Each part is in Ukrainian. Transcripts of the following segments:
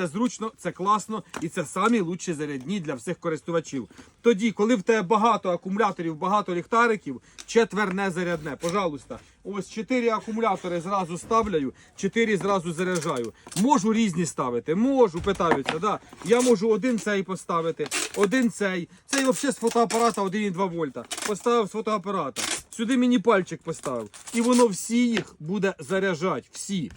це зручно, це класно і це самі лучші зарядні для всіх користувачів. Тоді, коли в тебе багато акумуляторів, багато ліхтариків, четверне зарядне. Пожалуйста, ось чотири акумулятори зразу ставляю, чотири зразу заряджаю. Можу різні ставити, можу, питаються. Да. Я можу один цей поставити, один цей. Цей взагалі з фотоапарата 1,2 вольта. Поставив з фотоапарата. Сюди мені пальчик поставив. І воно всі їх буде заряджати. Всі.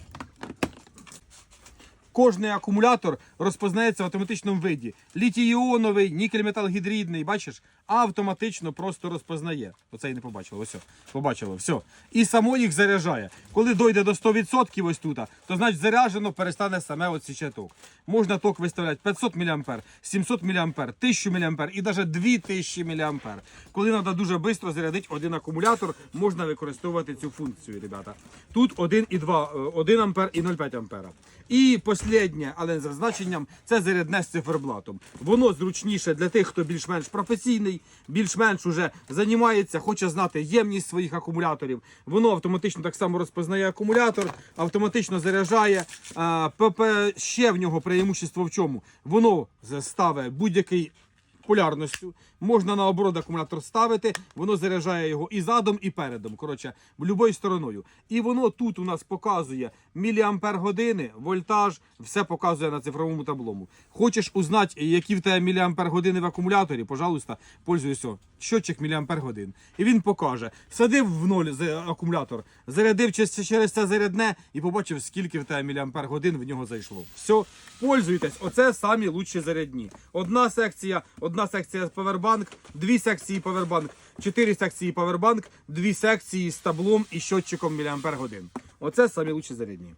Кожний акумулятор розпознається в автоматичному виді. Літій-іоновий, нікель-металгідридний, бачиш, автоматично просто розпознає. Оце і не побачило. Ось, побачило, все. І само їх заряджає. Коли дойде до 100% ось тут, то значить заряджено перестане саме оці ток. Можна ток виставляти 500 мА, 700 мА, 1000 мА і навіть 2000 мА. Коли треба дуже швидко зарядити один акумулятор, можна використовувати цю функцію, ребята. Тут 1,2, 1 А і 0,5 ампера. І останнє, але за значенням, це зарядне з циферблатом. Воно зручніше для тих, хто більш-менш професійний, більш-менш уже займається, хоче знати ємність своїх акумуляторів. Воно автоматично так само розпознає акумулятор, автоматично заряджає. ПП ще в нього преимущество в чому? Воно ставить будь-який полярністю. Можна наоборот акумулятор ставити, воно заряджає його і задом, і передом. Коротше, будь-якою стороною. І воно тут у нас показує міліампер години, вольтаж, все показує на цифровому таблому. Хочеш узнати, які в тебе міліампер години в акумуляторі, пожалуйста, пользуйся. Щотчик міліампер годин. І він покаже. Садив в ноль акумулятор, зарядив через це зарядне і побачив, скільки в тебе міліампер годин в нього зайшло. Все, пользуйтесь. Оце самі лучші зарядні. Одна секція, одна секція повербанк, дві секції повербанк, чотири секції павербанк, дві секції з таблом і щотчиком міліампер. Оце самі лучші зарядні.